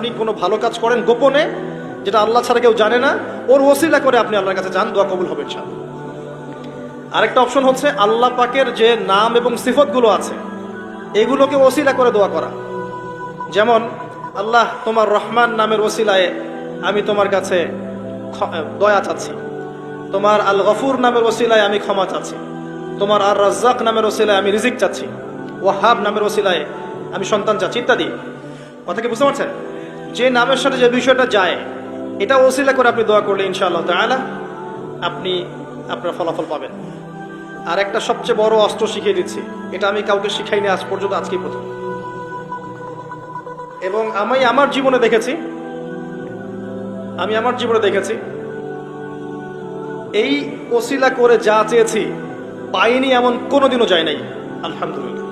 আপনি কোনো ভালো কাজ করেন গোপনে, যেটা আল্লাহ ছাড়া কেউ জানে না, ওর ওসিলা করে আপনি আল্লাহর কাছে যান, দোয়া কবুল হবে ইনশাআল্লাহ। আরেকটা অপশন হচ্ছে আল্লাহ পাকের যে নাম এবং সিফতগুলো আছে, এগুলোকে ওসিলা করে দোয়া করা। যেমন, আল্লাহ তোমার রহমান নামের ওসিলায় আমি তোমার কাছে দয়া চাচ্ছি। তোমার আল গফুর নামের ওসিলায় আমি ক্ষমা চাচ্ছি। তোমার আর রাজ্জাক নামের ওসিলায় আমি রিজিক চাচ্ছি। ওয়াহাব নামের ওসিলায় আমি সন্তান চাচ্ছি, ইত্যাদি। কথা কি বুঝতে পারছেন? যে নামের সাথে যে বিষয়টা যায়, এটা ওসিলা করে আপনি দোয়া করলে ইনশাআল্লাহ তাআলা আপনি আপনার ফলাফল পাবেন। আর একটা সবচেয়ে বড় অস্ত্র শিখিয়ে দিচ্ছি, এটা আমি কাউকে শিখাইনি আজ পর্যন্ত, আজকেই প্রথম। এবং আমি আমার জীবনে দেখেছি, আমি আমার জীবনে দেখেছি, এই ওসিলা করে যা চেয়েছি, পাইনি এমন কোনোদিনও যায় নাই, আলহামদুলিল্লাহ।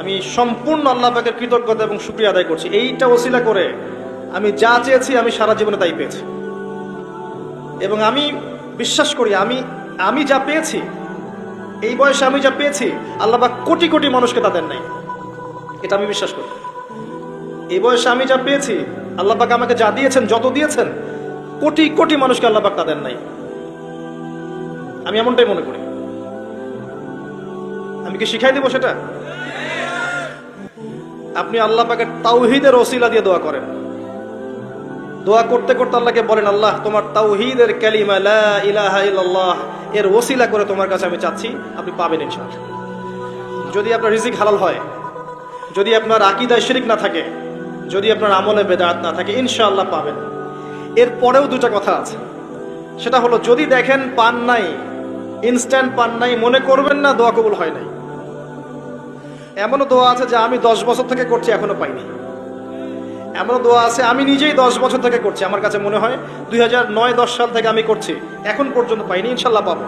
আমি সম্পূর্ণ আল্লাহ পাকের কৃতজ্ঞতা এবং শুক্রিয়া আদায় করছি। এইটা ওসিলা করে আমি যা চেয়েছি আমি সারা জীবনে তাই পেয়েছি। এবং আমি বিশ্বাস করি, আমি আমি যা পেয়েছি, এই বয়সে আমি যা পেয়েছি, আল্লাহ কোটি কোটি মানুষকে তাদের নাই। এটা আমি বিশ্বাস করি। এই বয়সে আমি যা পেয়েছি, আল্লাহ আমাকে যা দিয়েছেন, যত দিয়েছেন, কোটি কোটি মানুষকে আল্লাহ পাক তা দেন নাই। আমি এমনটাই মনে করি। আমি কি শিখাই দেবো সেটা? আপনি আল্লাহ পাকের তাওহিদের ওসিলা দিয়ে দোয়া করেন। দোয়া করতে করতে আল্লাহকে বলেন, আল্লাহ, তোমার তাওহিদের কালিমা লা ইলাহা ইল্লাল্লাহ, এর ওসিলা করে তোমার কাছে আমি চাচ্ছি, আপনি পাবেন ইনশাআল্লাহ। যদি আপনার রিজিক হালাল হয়, যদি আপনার আকিদায় শিরিক না থাকে, যদি আপনার আমলে বেদাত না থাকে, ইনশাআল্লাহ পাবেন। এর পরেও দুটা কথা আছে। সেটা হলো, যদি দেখেন পান নাই ইনস্ট্যান্ট পান নাই, মনে করবেন না দোয়া কবুল হয় নাই। এমনও দোয়া আছে যে আমি দশ বছর থেকে করছি এখনও পাইনি। এমনও দোয়া আছে, আমি নিজেই দশ বছর থেকে করছি। আমার কাছে মনে হয় দুই হাজার নয়, দশ সাল থেকে আমি করছি, এখন পর্যন্ত পাইনি, ইনশাল্লাহ পাবো।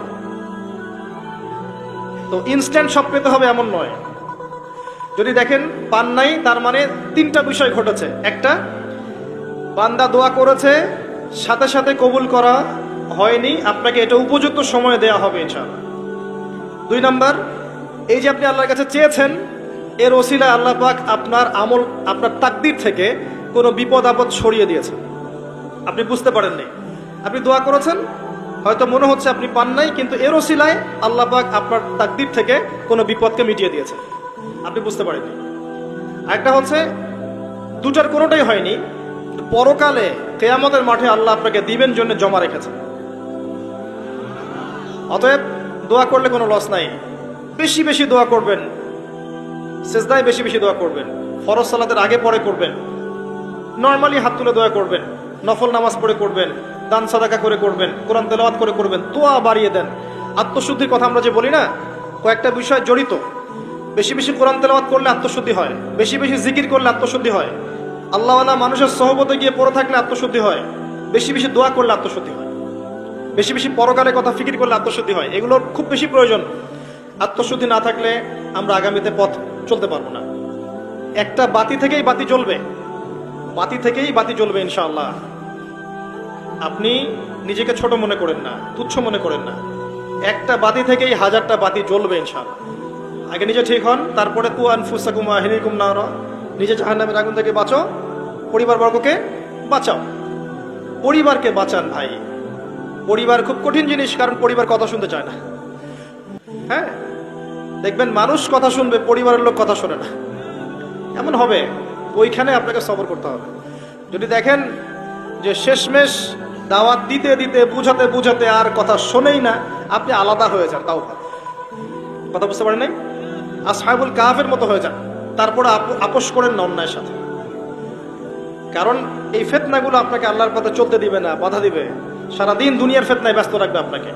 তো ইনস্ট্যান্ট সব পেতে হবে এমন নয়। যদি দেখেন, পান নাই, তার মানে তিনটা বিষয় ঘটেছে। একটা, বান্দা দোয়া করেছে, সাথে সাথে কবুল করা হয়নি, আপনাকে এটা উপযুক্ত সময় দেয়া হবে ইনশাআল্লাহ দুই নাম্বার, এই যে আপনি আল্লাহর কাছে চেয়েছেন এর ওসিলা আল্লাহ পাক আপনার আমল, আপনার তাকদির থেকে কোনো বিপদ আপদ ছড়িয়ে দিয়েছেন আপনি বুঝতে পারেননি। আপনি দোয়া করেছেন, হয়তো মনে হচ্ছে আপনি পান নাই, কিন্তু এর ওসিলায় আল্লাহ পাক আপনার তাকদির থেকে কোনো বিপদকে মিটিয়ে দিয়েছে। আপনি বুঝতে পারেননি। একটা হচ্ছে, দুটার কোনোটাই হয়নি, পরকালে কেয়ামতের মাঠে আল্লাহ আপনাকে দিবেন জন্য জমা রেখেছেন অতএব দোয়া করলে কোনো লস নাই। বেশি বেশি দোয়া করবেন সেজদায় বেশি বেশি দোয়া করবেন। ফরজ সালাতের আগে পরে করবেন। নর্মালি হাত তুলে দোয়া করবেন। নফল নামাজ পড়ে করবেন। দান সাদাকা করে করবেন। কোরআন তেলাওয়াত করে করবেন। তোয়া বাড়িয়ে দেন। আত্মশুদ্ধির কথা আমরা যে বলি না, কয়েকটা বিষয় জড়িত। বেশি বেশি কোরআন তেলাওয়াত করলে আত্মশুদ্ধি হয়। বেশি বেশি জিকির করলে আত্মশুদ্ধি হয়। আল্লাহওয়ালা মানুষের সহবতে গিয়ে পড়ে থাকলে আত্মশুদ্ধি হয়। বেশি বেশি দোয়া করলে আত্মশুদ্ধি হয়। বেশি বেশি পরকালের কথা ফিকির করলে আত্মশুদ্ধি হয়। এগুলোর খুব বেশি প্রয়োজন। আত্মশুদ্ধি না থাকলে আমরা আগামীতে পথ চলতে পারব না। একটা বাতি থেকেই বাতি জ্বলবে। বাতি থেকেই বাতি জ্বলবে ইনশাআল্লাহ। আপনি নিজেকে ছোট মনে করেন না, তুচ্ছ মনে করেন না। একটা বাতি থেকেই হাজারটা বাতি জ্বলবে ইনশাআল্লাহ। আগে নিজে ঠিক হন, তারপরে কু আনফুসাকুমা হিনিকুম না নিজে জাহান্নামের আগুন থেকে বাঁচো পরিবারবর্গকে বাঁচাও। পরিবারকে বাঁচান ভাই। পরিবার খুব কঠিন জিনিস, কারণ পরিবার কথা শুনতে চায় না। হ্যাঁ? দেখবেন মানুষ কথা শুনবে, পরিবারের লোক কথা শোনে না। এমন হবে, ওইখানে আপনাকে সবর করতে হবে। যদি দেখেন যে শেষমেশ দাওয়াত দিতে দিতে, বুঝাতে বুঝাতে আর কথা শোনেই না, আপনি আলাদা হয়ে যান তাও কথা বুঝতে পারেন আর সাহেবুল কাহাফের মতো হয়ে যান। তারপরে আপ- আপোষ করেন না অন্যায়ের সাথে। কারণ এই ফেতনাগুলো আপনাকে আল্লাহর পথে চলতে দিবে না, বাধা দিবে। সারাদিন দুনিয়ার ফেতনায় ব্যস্ত রাখবে আপনাকে।